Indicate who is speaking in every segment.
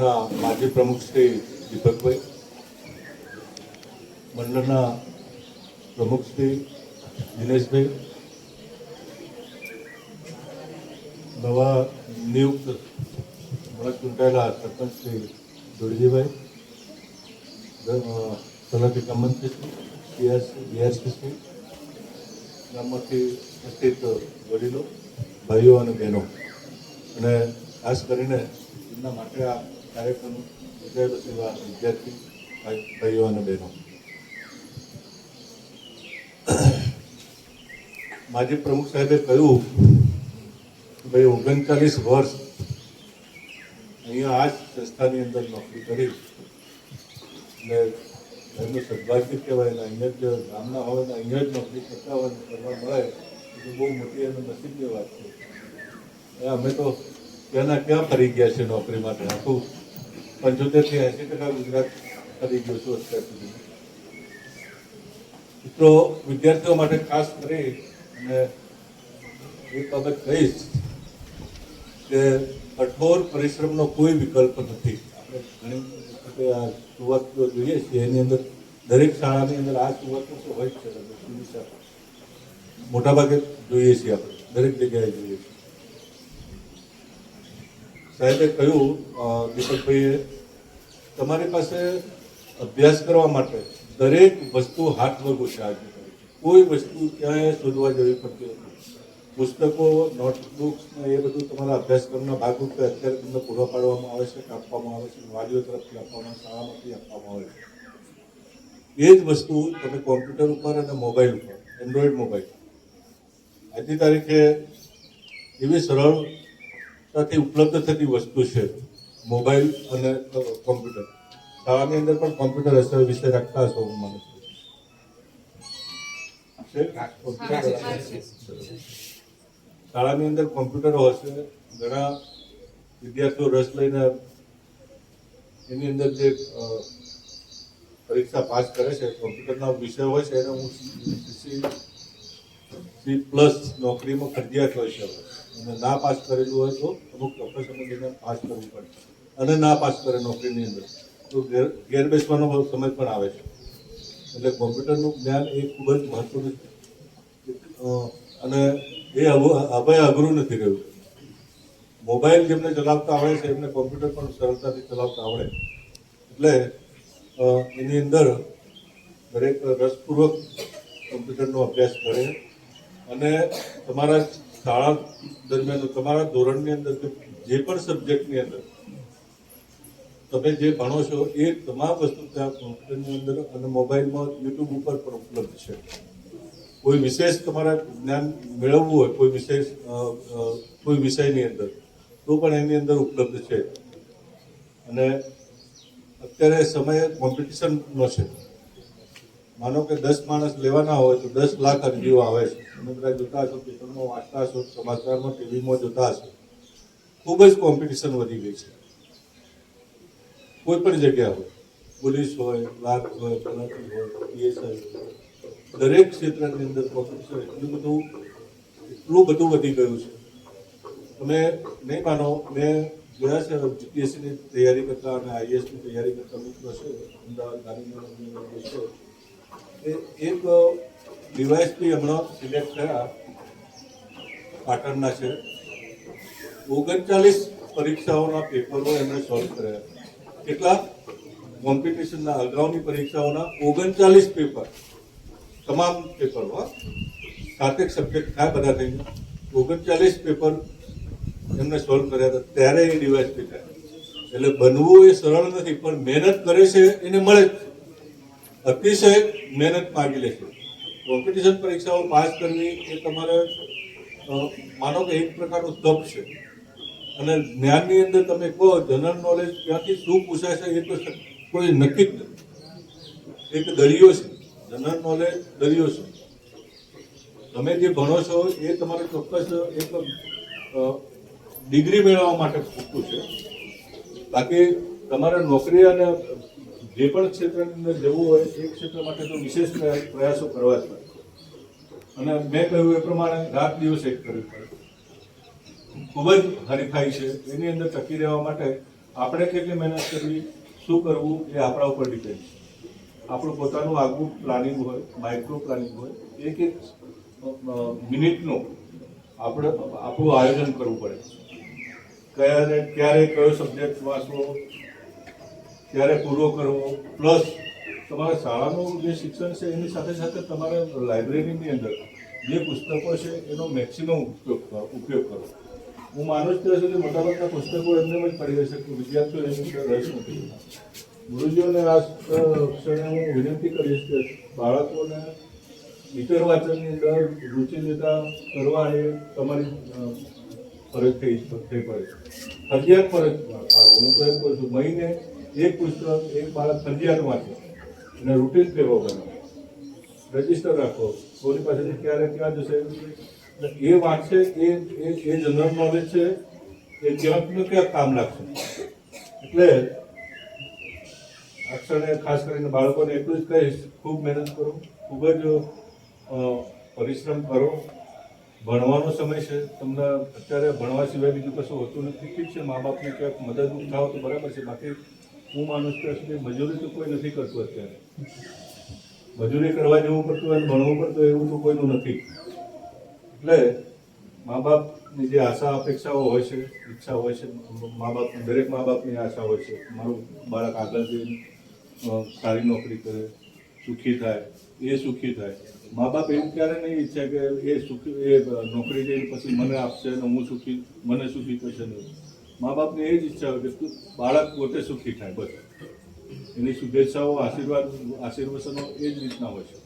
Speaker 1: તાલુકાના માજી પ્રમુખ શ્રી દીપકભાઈ, મંડળના પ્રમુખ શ્રી દિનેશભાઈ, નવા નિયુક્ત હમણાં ચૂંટાયેલા સરપંચ શ્રી દોડજીભાઈ તલાટી કમંત્રી શ્રી બીઆરસી શ્રી, ગામમાંથી ઉપસ્થિત વડીલો, ભાઈઓ અને બહેનો. અને ખાસ કરીને એમના માટે આ કાર્યક્રમ યોજાયેલો સેવા વિદ્યાર્થી ભાઈ- ભાઈઓ અને બહેનો. માજી પ્રમુખ સાહેબે કહ્યું ભાઈ ઓગણચાલીસ વર્ષ અહીંયા આ જ સંસ્થાની અંદર નોકરી કરી. એટલે એમનું સદભાગ્ય કહેવાય ને અહીંયા જ ગામના હોય ને અહીંયા જ નોકરી કરતા હોય ને કરવા મળે, એ બહુ મોટી એનું નસીબની વાત છે. અમે તો ક્યાંના ક્યાં ફરી ગયા છે નોકરી માટે? આખું પંચોતેરથી એંસી ટકા ગુજરાત કરી ગયો છું અત્યાર સુધી. મિત્રો, વિદ્યાર્થીઓ માટે ખાસ કરી અને એક બાબત કહીશ કે કઠોર પરિશ્રમનો કોઈ વિકલ્પ નથી. આપણે ઘણી આ સુવાત જોઈએ છીએ, એની અંદર દરેક શાળાની અંદર આ સુવાતો તો હોય જ છે મોટાભાગે જોઈએ છીએ આપણે, દરેક જગ્યાએ જોઈએ છીએ. સાહેબે કહ્યું દીપકભાઈએ તમારી પાસે અભ્યાસ કરવા માટે દરેક વસ્તુ હાથ વગો છે. આજે કોઈ વસ્તુ ક્યાંય શોધવા જવી પડતી નથી. પુસ્તકો નોટબુક્સ એ બધું તમારા અભ્યાસક્રમના ભાગરૂપે અત્યારે તમને પૂરો પાડવામાં આવે છે આપવામાં આવે છે, વાલીઓ તરફથી આપવામાં, શાળામાંથી આપવામાં આવે છે. એ જ વસ્તુ તમે કોમ્પ્યુટર ઉપર અને મોબાઈલ ઉપર, એન્ડ્રોઈડ મોબાઈલ આજની તારીખે એવી સરળતાથી ઉપલબ્ધ થતી વસ્તુ છે. મોબાઈલ અને કોમ્પ્યુટર. શાળાની અંદર પણ કોમ્પ્યુટર વિષય રાખતા હશો હું માનું? શાળાની અંદર કોમ્પ્યુટરો હશે, ઘણા વિદ્યાર્થીઓ રસ લઈને એની અંદર જે પરીક્ષા પાસ કરે છે, કોમ્પ્યુટરના વિષય હોય છે, એને હું સી પ્લસ નોકરીમાં ફરજિયાત હોય છે. અને ના પાસ કરેલું હોય તો અમુક ચોક્કસ સમય પાસ કરવું પડે. અને ના પાસ કરે નોકરીની અંદર. તો ઘેર બેસવાનો સમય પણ આવે છે. એટલે કોમ્પ્યુટરનું જ્ઞાન એ ખૂબ જ મહત્વનું છે. અને એ અભય અઘરું નથી રહ્યું. મોબાઈલ જેમને ચલાવતા આવડે છે, એમને કોમ્પ્યુટર પણ સરળતાથી ચલાવતા આવડે. એટલે એની અંદર દરેક રસપૂર્વક કોમ્પ્યુટરનો અભ્યાસ કરે. અને તમારા શાળા દરમિયાન, તમારા ધોરણની અંદર જે પણ સબ્જેક્ટની અંદર તમે જે ભણો છો એ તમામ વસ્તુ ત્યાં કોમ્પ્યુટરની અંદર અને મોબાઈલમાં યુટ્યુબ ઉપર પણ ઉપલબ્ધ છે. કોઈ વિશેષ તમારે જ્ઞાન મેળવવું હોય, કોઈ વિશેષ કોઈ વિષયની અંદર, તો પણ એની અંદર ઉપલબ્ધ છે. અને અત્યારે સમય કોમ્પિટિશનનો છે. માનો કે દસ માણસ લેવાના હોય તો દસ લાખ અરજીઓ આવે છે. તમે બધા જોતા હશો, પેપરમાં વાંચતા હશો, સમાચારમાં, ટીવીમાં જોતા હશો. ખૂબ જ કોમ્પિટિશન વધી ગઈ છે. કોઈ પણ જગ્યા હોય, પોલીસ હોય ક્લાર્ક હોય તલાટી હોય, પીએસઆઈ હોય, દરેક ક્ષેત્રની અંદર કોમ્પિટિશન એટલું બધું એટલું બધું વધી ગયું છે. તમે નહીં માનો, મેં જોયા છે જીપીએસસીની તૈયારી કરતા અને આઈએસની તૈયારી કરતા મિત્રો છે અમદાવાદ ગાંધીનગરની છે એ એક ડીવાયસપી હમણાં સિલેક્ટ થયા, પાટણના છે. ઓગણચાલીસ પરીક્ષાઓના પેપરો એમણે સોલ્વ કર્યા. કેટલા? કોમ્પિટિશનના અગાઉની પરીક્ષાઓના ઓગણચાલીસ પેપર તમામ પેપર હા સાતેક સબ્જેક્ટ થાય બધા થઈને. ઓગણચાલીસ પેપર એમને સોલ્વ કર્યા હતા. ત્યારે એ ડિવાઇસ થયા. એટલે બનવું એ સરળ નથી, પણ મહેનત કરે છે, એને મળે જ અતિશય મહેનત માગી લે છે. કોમ્પિટિશન પરીક્ષાઓ પાસ કરવી એ તમારે માનો કે એક પ્રકારનું તપ છે. અને જ્ઞાનની અંદર તમે કહો, જનરલ નોલેજ ક્યાંથી શું પૂછાય છે એ તો કોઈ નક્કી જ નથી. એક દરિયો છે. જનરલ નોલેજ દરિયો છે. તમે જે ભણો છો એ તમારે ચોક્કસ એક ડિગ્રી મેળવવા માટે પૂરતું છે. બાકી તમારે નોકરી અને જે પણ ક્ષેત્રની અંદર જવું હોય એ ક્ષેત્ર માટે તો વિશેષ પ્રયા- પ્રયાસો કરવા જ પડે. અને મેં કહ્યું એ પ્રમાણે રાત દિવસ એક કરવી પડે. ખૂબ જ હરીફાઈ છે. એની અંદર ટકી રહેવા માટે આપણે કેટલી મહેનત કરવી, શું કરવું એ આપણા ઉપર ડિપેન્ડ છે. આપણું પોતાનું આગવું પ્લાનિંગ હોય, માઇક્રો પ્લાનિંગ હોય, એક એક મિનિટનું આપણે આપણું આયોજન કરવું પડે. ક્યારે ક્યારે કયો સબ્જેક્ટ વાંચવો, ક્યારે પૂરો કરવો, પ્લસ તમારા શાળાનું જે શિક્ષણ છે એની સાથે સાથે તમારે લાઇબ્રેરીની અંદર જે પુસ્તકો છે એનો મેક્સિમમ ઉપયોગ કરો ઉપયોગ કરો. હું માનું છું ત્યાં સુધી મોટાભાગના પુસ્તકો એમને જ પડી રહેશે વિદ્યાર્થીઓ એમ અંદર રસ નથી ગુરુજીઓને આ ક્ષણે હું વિનંતી કરીશ કે બાળકોને ઇતર વાંચનની અંદર રુચિ લેતા કરવા એ તમારી ફરજ થઈ થઈ પડે ફરજિયાત ફરજ પાડો હું તો એમ કહું છું, મહિને એક પુસ્તક, એક બાળક ફરજિયાત વાંચે અને રૂટીન ફેરવો બને રજિસ્ટર રાખો. કોની પાસેથી ક્યારે ક્યાં જશે? એ વાંચશે એ એ જનરલ નોલેજ છે, એ ક્યાંક ને ક્યાંક કામ લાગશે. એટલે અક્ષરને ખાસ કરીને બાળકોને એટલું જ કહીશ, ખૂબ મહેનત કરો, ખૂબ જ પરિશ્રમ કરો. ભણવાનો સમય છે, તમને અત્યારે ભણવા સિવાય બીજું કશું હોતું નથી. ઠીક છે મા બાપને ક્યાંક મદદરૂપ થાવ તો બરાબર છે, બાકી હું માનું છું સુધી મજૂરી તો કોઈ નથી કરતું અત્યારે. મજૂરી કરવા જવું પડતું અને ભણવું પડતું એવું તો કોઈનું નથી. એટલે મા બાપની જે આશા, અપેક્ષાઓ હોય છે, ઈચ્છા હોય છે મા બાપ દરેક મા બાપની આશા હોય છે, મારું બાળક આગળ જઈને સારી નોકરી કરે, સુખી થાય, એ સુખી થાય. મા બાપ એવું ક્યારે નહીં ઈચ્છે કે એ સુખી, એ નોકરી જઈને પછી મને આપશે અને હું સુખી, મને સુખી થશે નહીં. મા બાપને એ જ ઈચ્છા હોય કે બાળક પોતે સુખી થાય, બસ. એની શુભેચ્છાઓ, આશીર્વાદ, આશીર્વચનો એ જ રીતના હોય છે.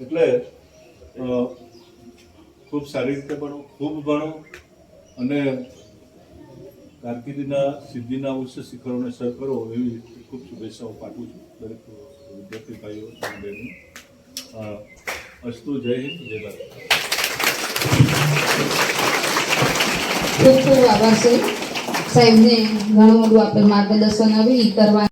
Speaker 1: એટલે ખૂબ સારી રીતે ભણો, ખૂબ ભણો અને કારકિર્દીના સિદ્ધિના ઉચ્ચ શિખરોને સર કરો એવી ખૂબ શુભેચ્છાઓ પાઠવું છું દરેક વિદ્યાર્થી ભાઈઓ બહેનો અસ્તુ, જય હિન્દ, જય ભારત.
Speaker 2: ખૂબ ખૂબ આભાર, સાહેબ. સાહેબને ઘણું બધું આપણે માર્ગદર્શન આવી કરવા